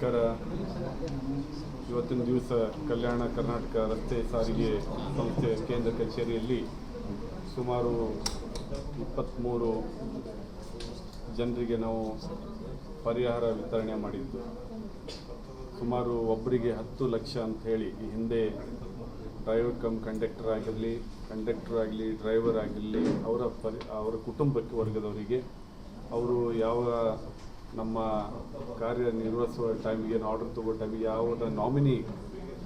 ನಮಸ್ಕಾರ. ಇವತ್ತಿನ ದಿವಸ ಕಲ್ಯಾಣ ಕರ್ನಾಟಕ ರಸ್ತೆ ಸಾರಿಗೆ ಸಂಸ್ಥೆ ಕೇಂದ್ರ ಕಚೇರಿಯಲ್ಲಿ ಸುಮಾರು ಇಪ್ಪತ್ತ್ಮೂರು ಜನರಿಗೆ ನಾವು ಪರಿಹಾರ ವಿತರಣೆ ಮಾಡಿದ್ದು. ಸುಮಾರು ಒಬ್ಬರಿಗೆ ಹತ್ತು ಲಕ್ಷ ಅಂತ ಹೇಳಿ ಈ ಹಿಂದೆ ಡ್ರೈವರ್ ಕಮ್ ಕಂಡಕ್ಟರ್ ಆಗಿರಲಿ ಕಂಡಕ್ಟರ್ ಆಗಲಿ ಡ್ರೈವರ್ ಆಗಿರಲಿ, ಅವರ ಪರಿ, ಅವರ ಕುಟುಂಬಕ್ಕೆ ವರ್ಗದವರಿಗೆ ಅವರು ಯಾವ ನಮ್ಮ ಕಾರ್ಯ ನಿರ್ವಹಿಸುವ ಟೈಮಿಗೆ ಏನು ಆರ್ಡರ್ ತಗೋ ಟೈಮಿಗೆ ಯಾವುದ ನಾಮಿನಿ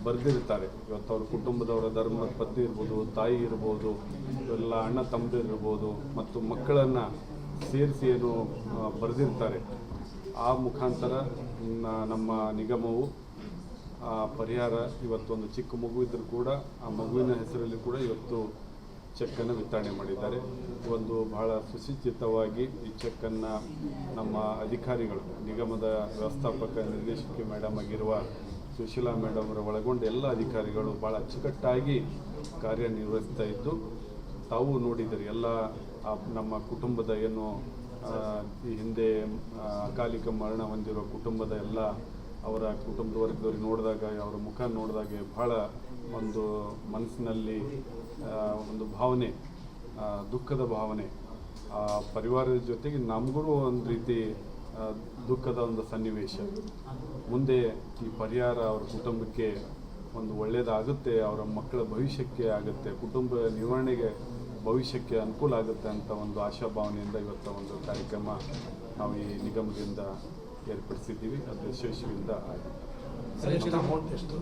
ಬರೆದಿರ್ತಾರೆ. ಇವತ್ತು ಅವ್ರ ಕುಟುಂಬದವರ ಧರ್ಮದ ಪತ್ನಿ ಇರ್ಬೋದು, ತಾಯಿ ಇರ್ಬೋದು, ಎಲ್ಲ ಅಣ್ಣ ತಮ್ಮದಿರ್ಬೋದು ಮತ್ತು ಮಕ್ಕಳನ್ನು ಸೇರಿಸಿ ಏನು ಬರೆದಿರ್ತಾರೆ. ಆ ಮುಖಾಂತರ ನಮ್ಮ ನಿಗಮವು ಆ ಪರಿಹಾರ ಇವತ್ತೊಂದು ಚಿಕ್ಕ ಮಗು ಇದ್ದರೂ ಕೂಡ, ಆ ಮಗುವಿನ ಹೆಸರಲ್ಲಿ ಕೂಡ ಇವತ್ತು ಚೆಕ್ಕನ್ನು ವಿತರಣೆ ಮಾಡಿದ್ದಾರೆ. ಒಂದು ಬಹಳ ಸುಸಜ್ಜಿತವಾಗಿ ಈ ಚೆಕ್ಕನ್ನು ನಮ್ಮ ಅಧಿಕಾರಿಗಳು, ನಿಗಮದ ವ್ಯವಸ್ಥಾಪಕ ನಿರ್ದೇಶಕಿ ಮೇಡಮ್ ಆಗಿರುವ ಸುಶೀಲಾ ಮೇಡಮ್ ಅವರ ಒಳಗೊಂಡ ಎಲ್ಲ ಅಧಿಕಾರಿಗಳು ಭಾಳ ಅಚ್ಚುಕಟ್ಟಾಗಿ ಕಾರ್ಯನಿರ್ವಹಿಸ್ತಾ ಇದ್ದು, ತಾವು ನೋಡಿದರೆ ಎಲ್ಲ ನಮ್ಮ ಕುಟುಂಬದ ಏನು ಈ ಹಿಂದೆ ಅಕಾಲಿಕ ಮರಣ ಹೊಂದಿರುವ ಕುಟುಂಬದ ಎಲ್ಲ ಅವರ ಕುಟುಂಬದ ವರ್ಗದವ್ರಿಗೆ ನೋಡಿದಾಗ, ಅವರ ಮುಖ ನೋಡಿದಾಗೆ ಬಹಳ ಒಂದು ಮನಸ್ಸಿನಲ್ಲಿ ಒಂದು ಭಾವನೆ ದುಃಖದ ಭಾವನೆ. ಆ ಪರಿವಾರದ ಜೊತೆಗೆ ನಮಗೂ ಒಂದು ರೀತಿ ದುಃಖದ ಒಂದು ಸನ್ನಿವೇಶ. ಮುಂದೆ ಈ ಪರಿಹಾರ ಅವರ ಕುಟುಂಬಕ್ಕೆ ಒಂದು ಒಳ್ಳೆಯದಾಗುತ್ತೆ ಅವರ ಮಕ್ಕಳ ಭವಿಷ್ಯಕ್ಕೆ ಆಗುತ್ತೆ, ಕುಟುಂಬ ನಿರ್ವಹಣೆಗೆ ಭವಿಷ್ಯಕ್ಕೆ ಅನುಕೂಲ ಆಗುತ್ತೆ ಅಂತ ಒಂದು ಆಶಾಭಾವನೆಯಿಂದ ಇವತ್ತು ಒಂದು ಕಾರ್ಯಕ್ರಮ ನಾವು ಈ ನಿಗಮದಿಂದ ಏರ್ಪಡಿಸಿದ್ದೀವಿ ಅದು ಯಶಸ್ವಿಯಿಂದ ಆಗಿದೆ ಎಷ್ಟು ಅಮೌಂಟ್ ಎಷ್ಟು?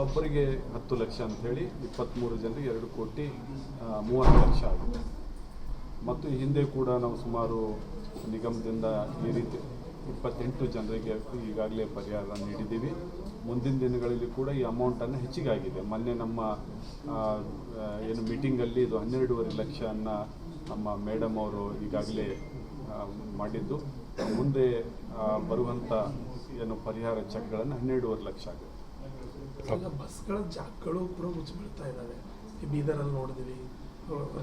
ಒಬ್ಬರಿಗೆ ಹತ್ತು ಲಕ್ಷ ಅಂತ ಹೇಳಿ ಇಪ್ಪತ್ತ್ಮೂರು ಜನರಿಗೆ ಎರಡು ಕೋಟಿ ಮೂವತ್ತು ಲಕ್ಷ ಆಗಿದೆ ಮತ್ತು ಈ ಹಿಂದೆ ಕೂಡ ನಾವು ಸುಮಾರು ನಿಗಮದಿಂದ ಈ ರೀತಿ ಇಪ್ಪತ್ತೆಂಟು ಜನರಿಗೆ ಈಗಾಗಲೇ ಪರಿಹಾರ ನೀಡಿದ್ದೀವಿ. ಮುಂದಿನ ದಿನಗಳಲ್ಲಿ ಕೂಡ ಈ ಅಮೌಂಟನ್ನು ಹೆಚ್ಚಿಗೆ ಆಗಿದೆ. ಮೊನ್ನೆ ನಮ್ಮ ಏನು ಮೀಟಿಂಗಲ್ಲಿ ಇದು ಹನ್ನೆರಡೂವರೆ ಲಕ್ಷವನ್ನು ನಮ್ಮ ಮೇಡಮ್ ಅವರು ಈಗಾಗಲೇ ಮಾಡಿದ್ದು. ಮುಂದೆ ಬರುವಂಥ ಏನು ಪರಿಹಾರ ಚೆಕ್ಗಳನ್ನು ಹನ್ನೆರಡೂವರೆ ಲಕ್ಷ ಆಗುತ್ತೆ. ಈಗ ಬಸ್ಗಳ ಜಾಗಗಳು ಕೂಡ ಮುಚ್ಚಿಬೀಳ್ತಾ ಇದ್ದಾವೆ ಈ ಬೀದರಲ್ಲಿ ನೋಡಿದ್ವಿ.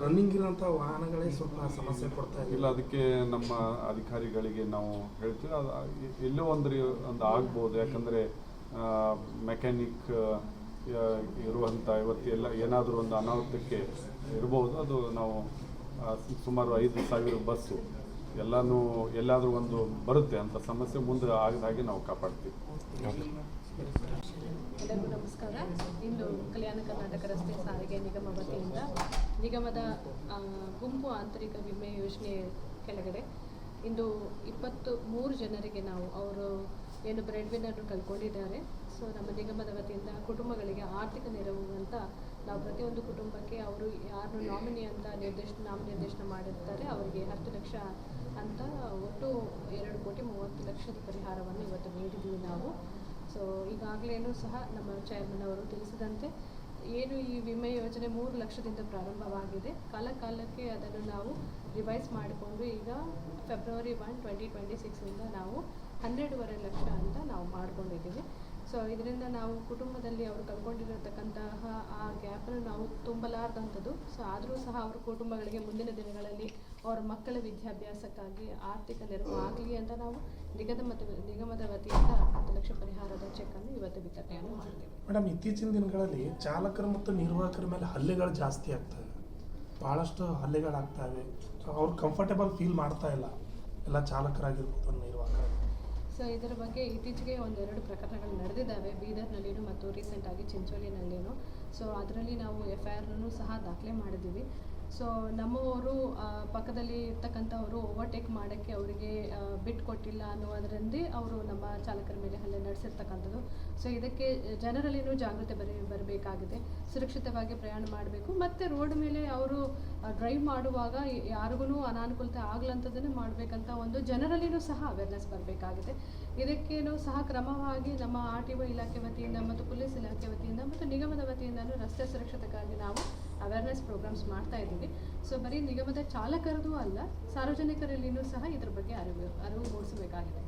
ರನ್ನಿಂಗ್ ಇರೋಂಥ ವಾಹನಗಳೇ ಸ್ವಲ್ಪ ಸಮಸ್ಯೆ ಕೊಡ್ತಾ ಇಲ್ಲ ಇಲ್ಲ ಅದಕ್ಕೆ ನಮ್ಮ ಅಧಿಕಾರಿಗಳಿಗೆ ನಾವು ಹೇಳ್ತೀವಿ. ಅದು ಎಲ್ಲೋ ಒಂದು ಒಂದು ಆಗ್ಬೋದು. ಯಾಕಂದರೆ ಮೆಕ್ಯಾನಿಕ್ ಇರುವಂಥ ಇವತ್ತು ಎಲ್ಲ ಏನಾದರೂ ಒಂದು ಅನಾಹುತಕ್ಕೆ ಇರ್ಬೋದು. ಅದು ನಾವು ಸುಮಾರು ಐದು ಸಾವಿರ ಬಸ್ಸು ಎಲ್ಲನೂ ಎಲ್ಲಾದರೂ ಒಂದು ಬರುತ್ತೆ ಅಂತ ಸಮಸ್ಯೆ ಮುಂದೆ ಆಗದ ಹಾಗೆ ನಾವು ಕಾಪಾಡ್ತೀವಿ. ಎಲ್ಲರಿಗೂ ನಮಸ್ಕಾರ. ಇಂದು ಕಲ್ಯಾಣ ಕರ್ನಾಟಕ ರಸ್ತೆ ಸಾರಿಗೆ ನಿಗಮ ವತಿಯಿಂದ ನಿಗಮದ ಗುಂಪು ಆಂತರಿಕ ವಿಮೆ ಯೋಜನೆ ಕೆಳಗಡೆ ಇಂದು ಇಪ್ಪತ್ತು ಮೂರು ಜನರಿಗೆ ನಾವು ಅವರು ಏನು ಬ್ರೆಡ್ ವಿನ್ನರ್ ಕಳ್ಕೊಂಡಿದ್ದಾರೆ ಸೊ, ನಮ್ಮ ನಿಗಮದ ವತಿಯಿಂದ ಕುಟುಂಬಗಳಿಗೆ ಆರ್ಥಿಕ ನೆರವು ಅಂತ ನಾವು ಪ್ರತಿಯೊಂದು ಕುಟುಂಬಕ್ಕೆ ಅವರು ಯಾರು ನಾಮಿನಿ ಅಂತ ನಿರ್ದೇಶನ, ನಾಮನಿರ್ದೇಶನ ಮಾಡಿರ್ತಾರೆ, ಅವರಿಗೆ ಹತ್ತು ಲಕ್ಷ ಅಂತ ಒಟ್ಟು ಎರಡು ಕೋಟಿ ಮೂವತ್ತು ಲಕ್ಷದ ಪರಿಹಾರವನ್ನು ಇವತ್ತು ನೀಡಿದ್ದೀವಿ ನಾವು. ಸೊ ಈಗಾಗಲೇನೂ ಸಹ ನಮ್ಮ ಚೇರ್ಮನ್ ಅವರು ತಿಳಿಸಿದಂತೆ ಏನು ಈ ವಿಮೆ ಯೋಜನೆ ಮೂರು ಲಕ್ಷದಿಂದ ಪ್ರಾರಂಭವಾಗಿದೆ. ಕಾಲ ಕಾಲಕ್ಕೆ ಅದನ್ನು ನಾವು ರಿವೈಸ್ ಮಾಡಿಕೊಂಡು ಈಗ ಫೆಬ್ರವರಿ ಒನ್ ಟ್ವೆಂಟಿ ಟ್ವೆಂಟಿ ಸಿಕ್ಸಿಂದ ನಾವು ಹನ್ನೆರಡೂವರೆ ಲಕ್ಷ ಅಂತ ನಾವು ಮಾಡ್ಕೊಂಡಿದ್ದೀವಿ. ಸೊ ಇದರಿಂದ ನಾವು ಕುಟುಂಬದಲ್ಲಿ ಅವರು ಕಳ್ಕೊಂಡಿರತಕ್ಕಂತಹ ಆ ಗ್ಯಾಪನ್ನು ನಾವು ತುಂಬಲಾರ್ದಂಥದ್ದು. ಸೊ ಆದರೂ ಸಹ ಅವ್ರ ಕುಟುಂಬಗಳಿಗೆ ಮುಂದಿನ ದಿನಗಳಲ್ಲಿ ಅವರ ಮಕ್ಕಳ ವಿದ್ಯಾಭ್ಯಾಸಕ್ಕಾಗಿ ಆರ್ಥಿಕ ನೆರವು ಆಗಲಿ ಅಂತ ನಾವು ನಿಗದ ಮತ್ತು ನಿಗಮದ ವತಿಯಿಂದ ಹತ್ತು ಲಕ್ಷ ಪರಿಹಾರದ ಚೆಕ್ ಅನ್ನು ಇವತ್ತು ವಿತರಣೆಯನ್ನು ಮಾಡ್ತೀವಿ. ಮೇಡಮ್, ಇತ್ತೀಚಿನ ದಿನಗಳಲ್ಲಿ ಚಾಲಕರು ಮತ್ತು ನಿರ್ವಾಹಕರ ಮೇಲೆ ಹಲ್ಲೆಗಳು ಜಾಸ್ತಿ ಆಗ್ತವೆ ಭಾಳಷ್ಟು ಹಲ್ಲೆಗಳಾಗ್ತವೆ ಅವ್ರು ಕಂಫರ್ಟೇಬಲ್ ಫೀಲ್ ಮಾಡ್ತಾ ಇಲ್ಲ. ಎಲ್ಲ ಚಾಲಕರಾಗಿರ್ಬೋದು ನಿರ್ವಾಹಕರು ಸೊ ಇದರ ಬಗ್ಗೆ ಇತ್ತೀಚೆಗೆ ಒಂದೆರಡು ಪ್ರಕರಣಗಳು ನಡೆದಿದ್ದಾವೆ. ಬೀದರ್ನಲ್ಲಿನೂ ಮತ್ತು ರೀಸೆಂಟಾಗಿ ಚಿಂಚೋಳಿನಲ್ಲಿನೂ. ಸೊ ಅದರಲ್ಲಿ ನಾವು ಎಫ್ ಐ ಆರ್ನೂ ಸಹ ದಾಖಲೆ ಮಾಡಿದ್ದೀವಿ. ಸೊ ನಮ್ಮವರು ಪಕ್ಕದಲ್ಲಿ ಇರ್ತಕ್ಕಂಥವರು ಓವರ್ಟೇಕ್ ಮಾಡೋಕ್ಕೆ ಅವರಿಗೆ ಬಿಟ್ಕೊಟ್ಟಿಲ್ಲ ಅನ್ನೋದರಿಂದ ಅವರು ನಮ್ಮ ಚಾಲಕರ ಮೇಲೆ ಹಲ್ಲೆ ನಡೆಸಿರ್ತಕ್ಕಂಥದ್ದು. ಸೊ ಇದಕ್ಕೆ ಜನರಲ್ಲಿನೂ ಜಾಗೃತಿ ಬರಿ, ಬರಬೇಕಾಗಿದೆ. ಸುರಕ್ಷಿತವಾಗಿ ಪ್ರಯಾಣ ಮಾಡಬೇಕು. ಮತ್ತು ರೋಡ್ ಮೇಲೆ ಅವರು ಡ್ರೈವ್ ಮಾಡುವಾಗ ಯಾರಿಗೂ ಅನಾನುಕೂಲತೆ ಆಗ್ಲಂಥದ್ದನ್ನು ಮಾಡಬೇಕಂತ ಒಂದು ಜನರಲ್ಲಿನೂ ಸಹ ಅವೇರ್ನೆಸ್ ಬರಬೇಕಾಗಿದೆ. ಇದಕ್ಕೇನು ಸಹ ಕ್ರಮವಾಗಿ ನಮ್ಮ ಆರ್ ಟಿ ಒ ಇಲಾಖೆ ವತಿಯಿಂದ ಮತ್ತು ಪೊಲೀಸ್ ಇಲಾಖೆ ವತಿಯಿಂದ ಮತ್ತು ನಿಗಮದ ವತಿಯಿಂದಲೂ ರಸ್ತೆ ಸುರಕ್ಷತೆಗಾಗಿ ನಾವು ಅವೇರ್ನೆಸ್ ಪ್ರೋಗ್ರಾಮ್ಸ್ ಮಾಡ್ತಾ ಇದ್ದೀವಿ. ಸೊ ಬರೀ ನಿಗಮದ ಚಾಲಕರದು ಅಲ್ಲ, ಸಾರ್ವಜನಿಕರಲ್ಲಿನೂ ಸಹ ಇದ್ರ ಬಗ್ಗೆ ಅರಿವು ಅರಿವು ಮೂಡಿಸಬೇಕಾಗಿದೆ.